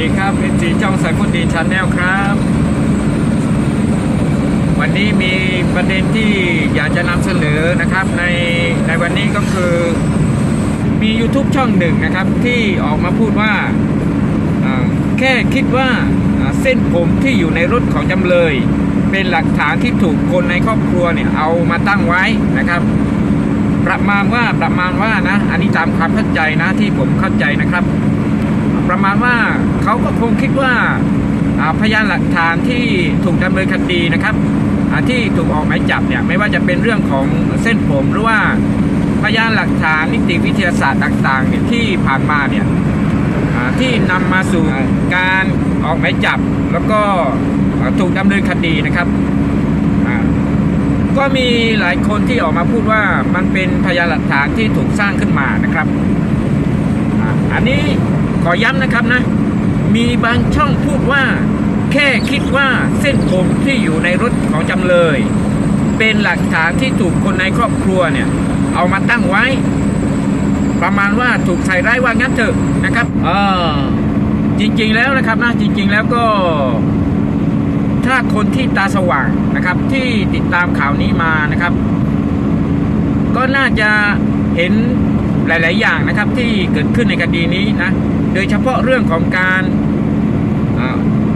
ดีครับเป็นสีช่องสายพุทดีชาแนลครับ วันนี้มีประเด็นที่อยากจะนำเสนอนะครับในในวันนี้ก็คือมี YouTube ช่องหนึ่งนะครับ ที่ออกมาพูดว่าแค่คิดว่าอ่าเส้นผมที่อยู่ในรถของจำเลย เป็นหลักฐานที่ถูกคนในครอบครัวเนี่ยเอามาตั้งไว้นะครับประมาณว่าประมาณว่านะ อันนี้ตามความเข้าใจนะที่ผมเข้าใจนะครับ ประมาณว่าเขาก็คงคิดว่าพยานหลักฐานที่ถูกดำเนินคดีนะครับที่ถูกออกหมายจับเนี่ยไม่ว่าจะเป็นเรื่องของเส้นผมหรือว่าพยานหลักฐานนิติวิทยาศาสตร์ต่างๆเนี่ยที่ผ่านมาเนี่ยที่นำมาสู่การออกหมายจับ แล้วก็ถูกดำเนินคดีนะครับ ก็มีหลายคนที่ออกมาพูดว่ามันเป็นพยานหลักฐานที่ถูกสร้างขึ้นมานะครับ อันนี้ ขอย้ำนะครับนะ มีบางช่องพูดว่า แค่คิดว่าเส้นผมที่อยู่ในรถของจำเลย เป็นหลักฐานที่ถูกคนในครอบครัวเนี่ย เอามาตั้งไว้ ประมาณว่าถูกใส่ร้ายว่างั้นเถอะนะครับเออจริงๆแล้วนะครับนะจริง ๆแล้วก็ ถ้าคนที่ตาสว่างนะครับ ที่ติดตามข่าวนี้มานะครับ ก็น่าจะเห็นหลาย ๆ อย่างนะครับที่เกิดขึ้นในคดีนี้นะ โดยเฉพาะเรื่องของการ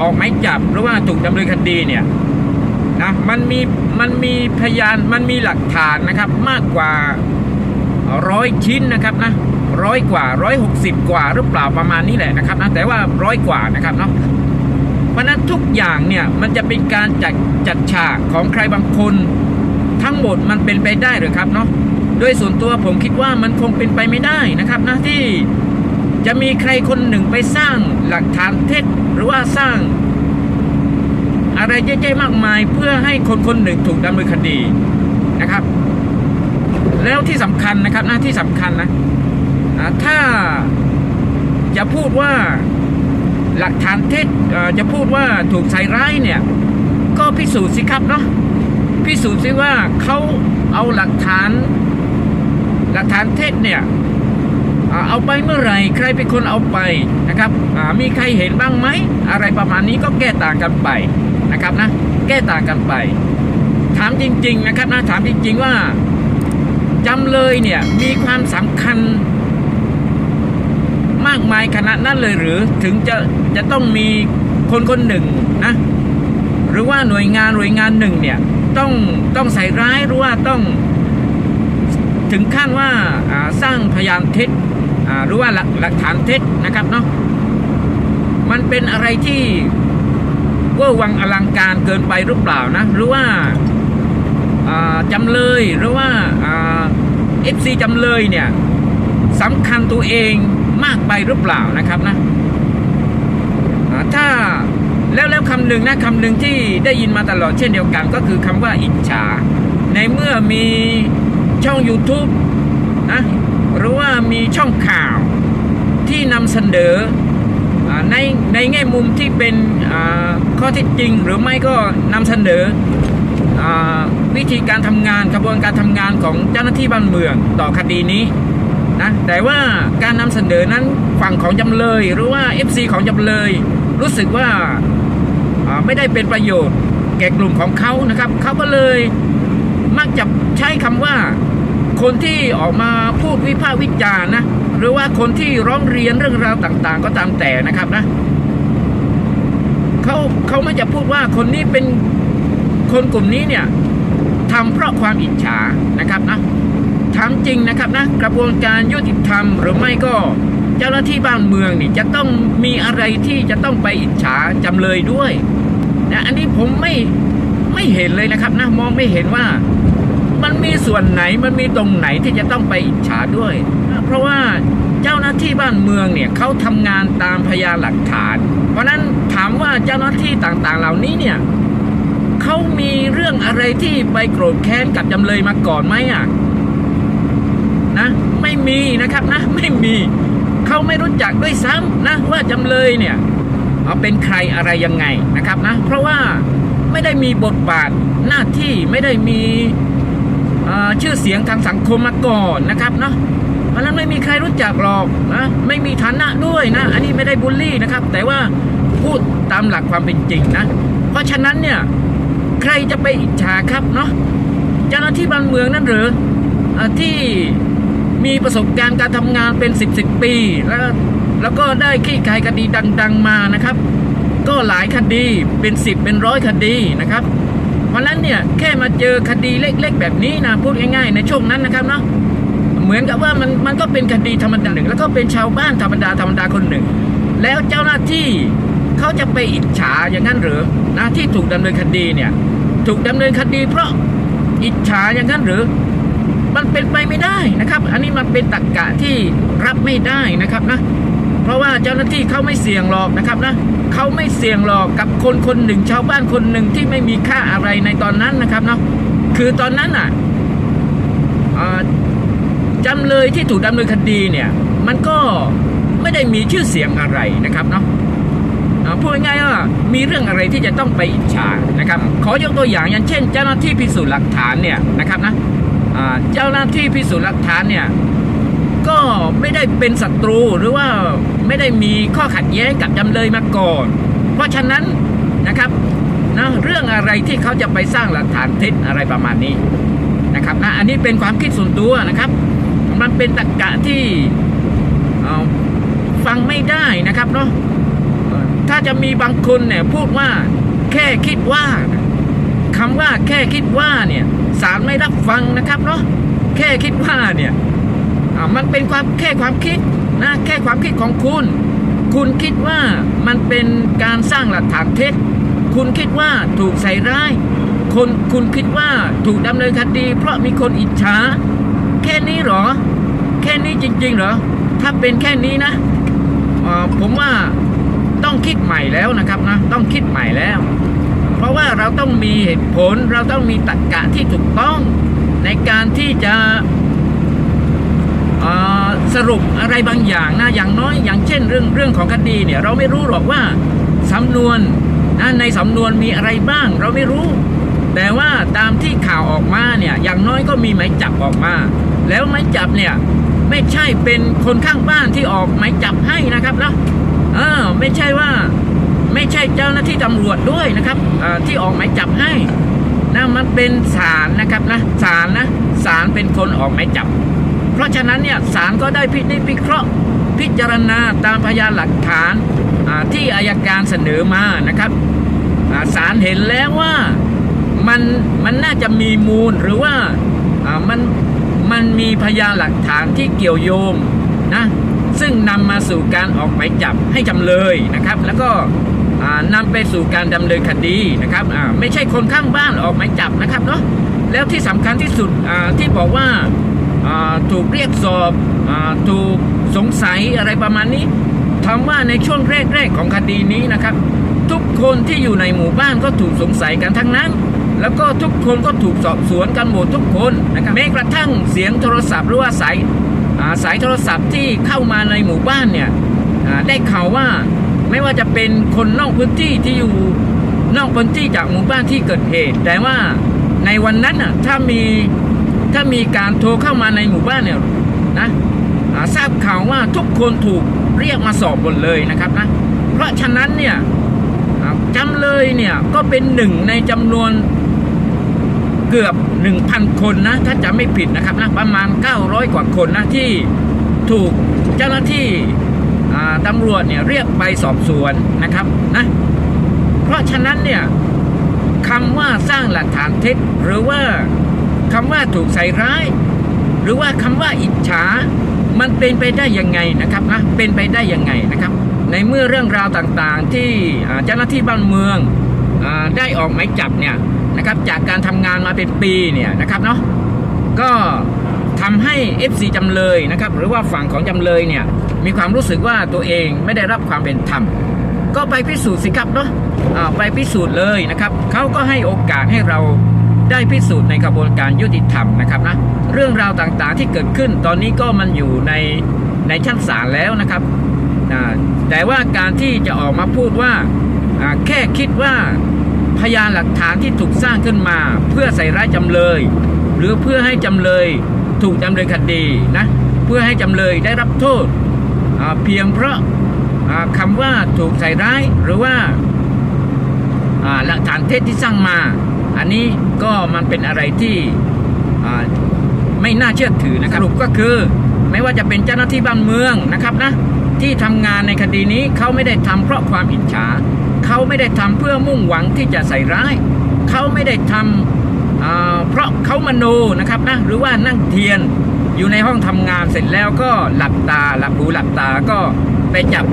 ออกหมายจับหรือว่าถูกดำเนินคดีเนี่ยนะมันมีมันมีพยานมันมีหลักฐานนะครับมากกว่าร้อยชิ้นนะครับนะร้อยกว่าร้อยหกสิบกว่าหรือเปล่าประมาณนี้แหละนะครับนะแต่ว่าร้อยกว่านะครับเนาะเพราะฉะนั้นทุกอย่างเนี่ยมันจะเป็นการจัดจัดฉากของใครบางคน ทั้งหมดมันเป็นไปได้หรือครับเนาะโดยส่วนตัวผมคิดว่ามันคงเป็นไปไม่ได้นะครับนะที่ จะมีใครคนหนึ่งไปสร้างหลักฐานเท็จหรือว่าสร้าง อะไรเยอะแยะมากมายเพื่อให้คนคนหนึ่งถูกดำเนินคดีนะครับ แล้วที่สำคัญนะครับนะที่สำคัญนะถ้าจะพูดว่าหลักฐานเท็จจะพูดว่าถูกใส่ร้ายเนี่ย ก็พิสูจน์สิครับเนาะพิสูจน์สิว่าเขาเอาหลักฐาน หลักฐานเท็จเนี่ย เอาไปเมื่อไหร่ใครเป็นคนเอาไปนะครับมีใครเห็นบ้างไหมอะไรประมาณนี้ก็แก้ต่างกันไปนะครับนะแก้ต่างกันไป ถามจริง ๆ นะครับนะถามจริง ๆว่าจำเลยเนี่ยมีความสำคัญมากมายขนาดนั้นเลยหรือถึงจะจะต้องมีคนคนหนึ่งนะหรือว่าหน่วยงานหน่วยงานหนึ่งเนี่ยต้องต้องใส่ร้ายหรือว่าต้อง ถึงขั้นว่าสร้างพยานเท็จ หรือว่าหลักหลักฐานเท็จนะครับเนาะมันเป็นอะไรที่เวอร์วังอลังการเกินไปหรือเปล่านะหรือว่าจำเลยหรือว่าเอฟซีจำเลยเนี่ยสำคัญตัวเองมากไปหรือเปล่านะครับนะถ้าแล้วแล้วคำหนึ่งนะคำหนึ่งที่ได้ยินมาตลอดเช่นเดียวกัน ก็คือคำว่าอิจฉา ในเมื่อมีช่อง YouTube นะ หรือว่ามีช่องข่าวที่นำเสนอในในแง่มุมที่เป็นข้อเท็จจริง หรือไม่ก็นำเสนออวิธีการทำงานกระบวนการทำงานของเจ้าหน้าที่บ้านเมืองต่อคดีนี้นะแต่ว่าการนำเสนอนั้นฝั่งของจำเลยหรือว่า FC ของจำเลย รู้สึกว่าไม่ได้เป็นประโยชน์แก่กลุ่มของเขานะครับเขาก็เลยมักจะใช้คำว่า คนที่ออกมาพูดวิพากษ์วิจารณ์นะหรือว่าคนที่ร้องเรียนเรื่องราวต่าง ๆ ก็ตามแต่นะครับนะเขาเขาไม่จะพูดว่าคนนี้เป็นคนกลุ่มนี้เนี่ยทำเพราะความอิจฉานะครับนะถามจริงนะครับนะกระบวนการยุติธรรมหรือไม่ก็เจ้าหน้าที่บ้านเมืองนี่จะต้องมีอะไรที่จะต้องไปอิจฉาจำเลยด้วยนะอันนี้ผมไม่ไม่เห็นเลยนะครับนะมองไม่เห็นว่า ส่วนไหนมันมีตรงไหนที่จะต้องไปอิจฉาด้วย เพราะว่าเจ้าหน้าที่บ้านเมืองเนี่ยเขาทำงานตามพยานหลักฐาน เพราะนั้นถามว่าเจ้าหน้าที่ต่างๆ เหล่านี้เนี่ยเขามีเรื่องอะไรที่ไปโกรธแค้นกับจำเลยมาก่อนไหมอะนะไม่มีนะครับนะไม่มีเขาไม่รู้จักด้วยซ้ำนะว่าจำเลยเนี่ยเอาเป็นใครอะไรยังไงนะครับนะเพราะว่าไม่ได้มีบทบาทหน้าที่ไม่ได้มี ชื่อเสียงทางสังคมมาก่อนนะครับเนาะเพราะนั้นไม่มีใครรู้จักหรอกนะไม่มีฐานะด้วยนะ อันนี้ไม่ได้บูลลี่นะครับ แต่ว่าพูดตามหลักความเป็นจริงนะ เพราะฉะนั้นเนี่ยใครจะไปอิจฉาครับเนาะเจ้าหน้าที่บ้านเมืองนั่นหรือที่มีประสบการณ์การทำงานเป็นสิบสิบปี แล้วแล้วก็ได้คลี่คลายคดีดัง ๆมานะครับ ก็หลายคดีเป็นสิบเป็นร้อยคดีนะครับ เพราะนั้นเนี่ยแค่มาเจอคดีเล็ก ๆ แบบนี้นะพูดง่ายๆในช่วงนั้นนะครับเนาะเหมือนกับว่ามันมันก็เป็นคดีธรรมดาหนึ่ง แล้วก็เป็นชาวบ้านธรรมดาธรรมดาคนหนึ่ง แล้วเจ้าหน้าที่เขาจะไปอิจฉาอย่างนั้นหรือนะที่ถูกดำเนินคดีเนี่ยถูกดำเนินคดีเพราะอิจฉาอย่างนั้นหรือ มันเป็นไปไม่ได้นะครับ อันนี้มันเป็นตรรกะที่รับไม่ได้นะครับนะ เพราะว่าเจ้าหน้าที่เขาไม่เสี่ยงหรอกนะครับนะเขาไม่เสี่ยงหรอกกับคนคนหนึ่งชาวบ้านคนหนึ่งที่ไม่มีค่าอะไรในตอนนั้นนะครับเนาะคือตอนนั้นอะอ่าจำเลยที่ถูกดำเนินคดีเนี่ยมันก็ไม่ได้มีชื่อเสียงอะไรนะครับเนาะพูดง่ายๆว่ามีเรื่องอะไรที่จะต้องไปอิจฉานะครับ ขอยกตัวอย่างอย่างเช่น เจ้าหน้าที่พิสูจน์หลักฐานเนี่ยนะครับนะเจ้าหน้าที่พิสูจน์หลักฐานเนี่ย ก็ไม่ได้เป็นศัตรูหรือว่าไม่ได้มีข้อขัดแย้งกับจำเลยมาก่อน เพราะฉะนั้นนะครับนะเรื่องอะไรที่เขาจะไปสร้างหลักฐานเท็จอะไรประมาณนี้นะครับนะอันนี้เป็นความคิดส่วนตัวนะครับ มันเป็นตรรกะที่ฟังไม่ได้นะครับเนาะถ้าจะมีบางคนเนี่ยพูดว่าแค่คิดว่าคำว่าแค่คิดว่าเนี่ยศาลไม่รับฟังนะครับเนาะแค่คิดว่าเนี่ย มันเป็นความแค่ความคิดนะแค่ความคิดของคุณ คุณคิดว่ามันเป็นการสร้างหลักฐานเท็จ คุณคิดว่าถูกใส่ร้ายคนคุณคิดว่าถูกดำเนินคดี เพราะมีคนอิจฉาแค่นี้หรอ แค่นี้จริง ๆ เหรอ ถ้าเป็นแค่นี้นะผมว่าต้องคิดใหม่แล้วนะครับนะต้องคิดใหม่แล้ว เพราะว่าเราต้องมีเหตุผลเราต้องมีตรรกะที่ถูกต้องในการที่จะ สรุปอะไรบางอย่างนะอย่างน้อยอย่างเช่นเรื่องเรื่องของคดีเนี่ยเราไม่รู้หรอกว่าสำนวนนะในสำนวนมีอะไรบ้างเราไม่รู้ แต่ว่าตามที่ข่าวออกมาเนี่ยอย่างน้อยก็มีหมายจับออกมา แล้วหมายจับเนี่ยไม่ใช่เป็นคนข้างบ้านที่ออกหมายจับให้นะครับนะเออไม่ใช่ว่าไม่ใช่เจ้าหน้าที่ตำรวจด้วยนะครับที่ออกหมายจับให้นะมันเป็นศาลนะครับนะศาลนะศาลเป็นคนออกหมายจับ ราะฉะนั้นเนี่ยศาลก็ได้พินิจพิเคราะห์พิจารณาตามพยานหลักฐานที่อายการเสนอมานะครับอ่าศาลเห็นแล้วว่ามันมันน่าจะมีมูลหรือว่ามันมันมีพยานหลักฐานที่เกี่ยวโยงนะซึ่งนำมาสู่การออกหมายจับให้จำเลยนะครับ แล้วก็นำไปสู่การดำเนินคดีนะครับไม่ใช่คนข้างบ้านออกหมายจับนะครับเนาะแล้วที่สำคัญที่สุดที่บอกว่า ถูกเรียกสอบอาถูกสงสัยอะไรประมาณนี้ถามว่าในช่วงแรกๆของคดีนี้นะครับ ทุกคนที่อยู่ในหมู่บ้านก็ถูกสงสัยกันทั้งนั้น แล้วก็ทุกคนก็ถูกสอบสวนกันหมดทุกคนนะครับแม้กระทั่งเสียงโทรศัพท์หรือว่าสายอ่าสายโทรศัพท์ที่เข้ามาในหมู่บ้านเนี่ยอ่าได้ข่าวว่าไม่ว่าจะเป็นคนนอกพื้นที่ที่อยู่นอกพื้นที่จากหมู่บ้านที่เกิดเหตุ แต่ว่าในวันนั้นน่ะถ้ามี ถ้ามีการโทรเข้ามาในหมู่บ้านเนี่ยนะทราบข่าวว่าทุกคนถูกเรียกมาสอบหมดเลยนะครับนะเพราะฉะนั้นเนี่ยจำเลยเนี่ยก็เป็นหนึ่งในจำนวนเกือบ 1,000 คนนะถ้าจะไม่ผิดนะครับนะประมาณ 900 กว่าคนนะที่ถูกเจ้าหน้าที่ตำรวจเนี่ยเรียกไปสอบสวนนะครับนะเพราะฉะนั้นเนี่ยคำว่าสร้างหลักฐานเท็จหรือว่าำว่าถูกใส่ร้าย หรือว่าคำว่าอิจฉา มันเป็นไปได้ยังไงนะครับนะเป็นไปได้ยังไงนะครับ ในเมื่อเรื่องราวต่างๆ ที่เจ้าหน้าที่บ้านเมืองอได้ออกหมายจับเนี่ยนะครับจากการทำงานมาเป็นปีเนี่ยนะครับเนาะก็ทำให้ FC จำเลยนะครับหรือว่าฝั่งของจำเลยเนี่ยมีความรู้สึกว่าตัวเองไม่ได้รับความเป็นธรรม ก็ไปพิสูจน์สิครับเนาะไปพิสูจน์เลยนะครับเขาก็ให้โอกาสให้เรา ได้พิสูจน์ในกระบวนการยุติธรรมนะครับนะเรื่องราวต่างๆที่เกิดขึ้นตอนนี้ก็มันอยู่ในในชั้นศาลแล้วนะครับอ่าแต่ว่าการที่จะออกมาพูดว่าแค่คิดว่าพยานหลักฐานที่ถูกสร้างขึ้นมา เพื่อใส่ร้ายจำเลย หรือเพื่อให้จำเลยถูกดำเนินคดีนะเพื่อให้จำเลยได้รับโทษเพียงเพราะคำว่าถูกใส่ร้ายหรือว่าหลักฐานเท็จที่สร้างมา อันนี้ก็มันเป็นอะไรที่อ่าไม่น่าเชื่อถือนะครับสรุปก็คือไม่ว่าจะเป็นเจ้าหน้าที่บ้านเมืองนะครับนะที่ทำงานในคดีนี้เขาไม่ได้ทำเพราะความอิจฉาเขาไม่ได้ทำเพื่อมุ่งหวังที่จะใส่ร้ายเขาไม่ได้ทำอ่าเพราะเขามโนนะครับนะหรือว่านั่งเทียนอยู่ในห้องทำงานเสร็จแล้วก็หลับตาหลับหูหลับตาก็ไปจับ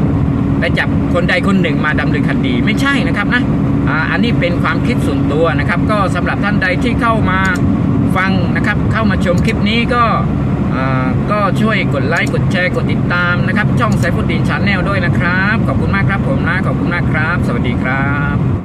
ไปจับคนใดคนหนึ่งมาดำเนินคดีไม่ใช่นะครับนะ อันนี้เป็นความคิดส่วนตัวนะครับ ก็สำหรับท่านใดที่เข้ามาฟังนะครับ เข้ามาชมคลิปนี้ก็ก็ช่วยกดไลค์กดแชร์กดติดตามนะครับ ช่องไซฟุตดินชาแนลด้วยนะครับ ขอบคุณมากครับผมนะขอบคุณมากครับ สวัสดีครับ